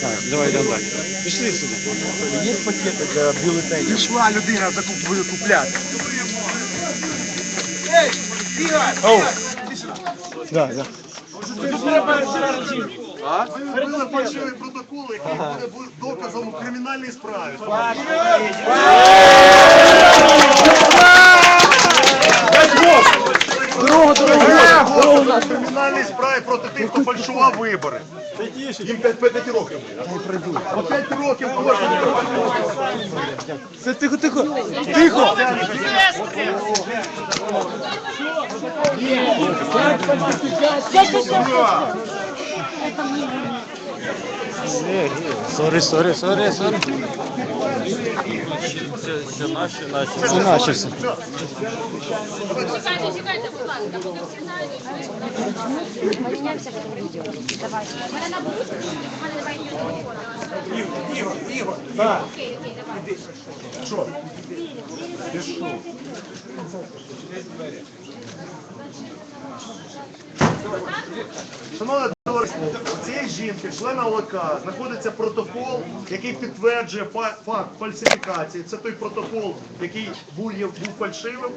Так, давай йдемо далі. Пішли сюди. Є пакети для бюлетенів. Пішла людина закуп- купляти. Да, да. Ви робили фальшивий протокол, який буде доказом у кримінальній справі. Дорогу, дорогу, дорогу нашу. Кримінальній справі проти тих, хто фальшував вибори. Їм 5, 5 років. По 5 років кожен. Це тихо, тихо. Тихо. Сорі, сорі, сорі, сорі. Це наші, наші. Це наші все. Чекайте, чекайте, будь ласка, поки всі. Поміняємося в відео. Давай. Мене наберуть, у мене немає ні телефону. Ігор, Ігор, Ігор. Окей, окей, давай. Шановне товариство, у цієї жінки, члена ОЛК, знаходиться протокол, який підтверджує фа- факт фальсифікації. Це той протокол, який був, був фальшивим,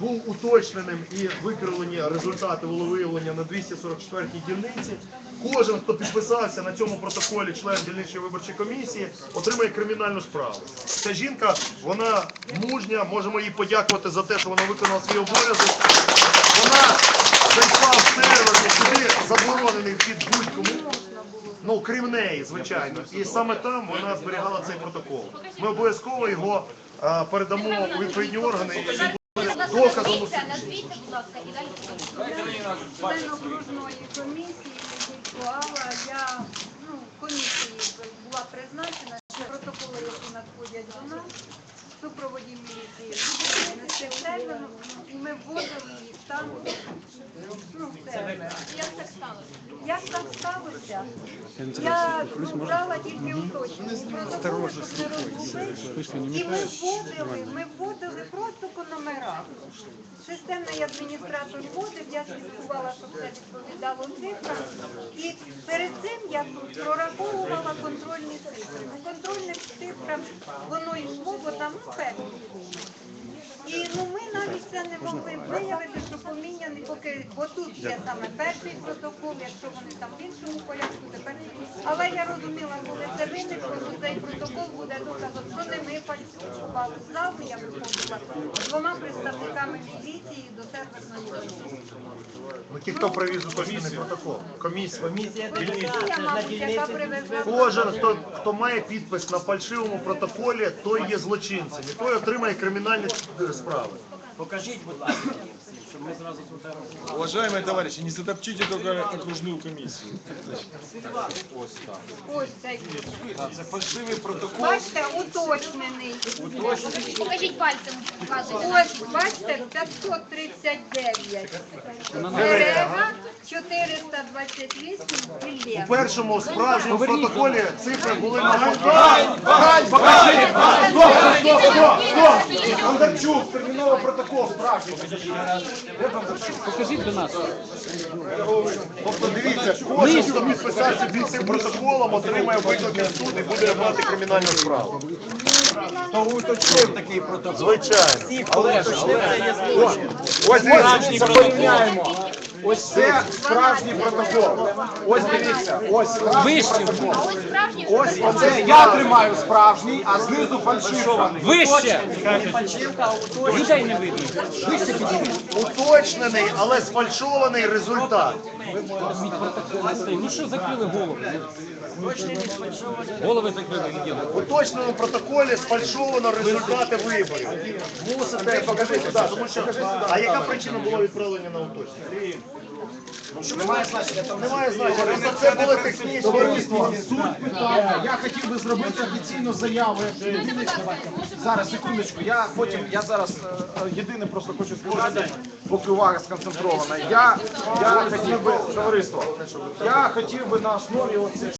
був уточненим і викривлені результати волевиявлення на 244-й дільниці. Кожен, хто підписався на цьому протоколі, член дільничої виборчої комісії, отримає кримінальну справу. Ця жінка, вона мужня, можемо їй подякувати за те, що вона виконала свій обов'язок. Вона зайшла в сервер, який заборонений вхід будь-кому. Ну, крім неї, звичайно. І саме там вона зберігала цей протокол. Ми обов'язково його а, передамо у відповідні органи. І він буде доказом. Назвіться, назвіться, будь ласка, і далі член окружної комісії Алла, я ну, комісії була призначена, що протоколи, які надходять до нас, супроводі міліції, нести в і ми вводили їх там, ну, в. Як так сталося? Як так сталося? Я брала тільки уточнення. Протоколи, не. І ми вводили, ми вводили просто по номерах. Системний адміністратор вводив, я слідкувала, щоб все відповідало цифрам. І перед цим я прораховувала контрольні цифри. По контрольних цифрах воно йшло, бо там ну, певні. І ну ми навіть це не могли виявити, що поміняний, поки отут тут є саме перший протокол, якщо вони там в іншому порядку, тепер. Але я розуміла, коли це виникло, що цей протокол буде доказом, фальсифікували залу, я виходила з двома представниками міліції до серверної комісії. Ну, ті, хто привіз у комісію, протокол. Комісія. Комісія, мабуть, яка привезла. Кожен, хто, хто має підпис на фальшивому протоколі, той є злочинцем. І той отримає кримінальні е, справи. Покажіть, будь ласка, щоб ми зразу сфотографували. Уважаемые товарищи, не затопчите только окружную комиссию. Ось цей. Це фальшивий протокол. Бачите, уточнений. Покажіть пальцем. Ось, бачите, 539. Дерева 428 У Іллєв. першому справжньому протоколі цифри були на Бондарчук, терміново протокол справжній. Покажіть до нас. Тобто дивіться, кожен, хто підписався під цим протоколом, отримає виклик в суд і буде мати кримінальну справу. То ви уточнив такий протокол. Звичайно. Але уточнив, це є злочин. Ось ми порівняємо. Ось це справжній протокол. Ось дивіться, ось справжній протокол. Ось оце я тримаю справжній, а знизу фальшивий. Вище! Людей не видно. Уточнений, але сфальшований результат. Ну що закрили голови? Голови закрили, не В уточненому протоколі сфальшовано результати виборів. Мусите покажи сюди, тому що а яка причина була відправлення на уточнення? Немає значення, там Немає значення. Це були технічні Товариство, суть питання. Я хотів би зробити офіційну заяву. Зараз, секундочку, я потім, я зараз е, єдине просто хочу сказати, поки увага сконцентрована. Я, я хотів би, товариство, я хотів би на основі оцих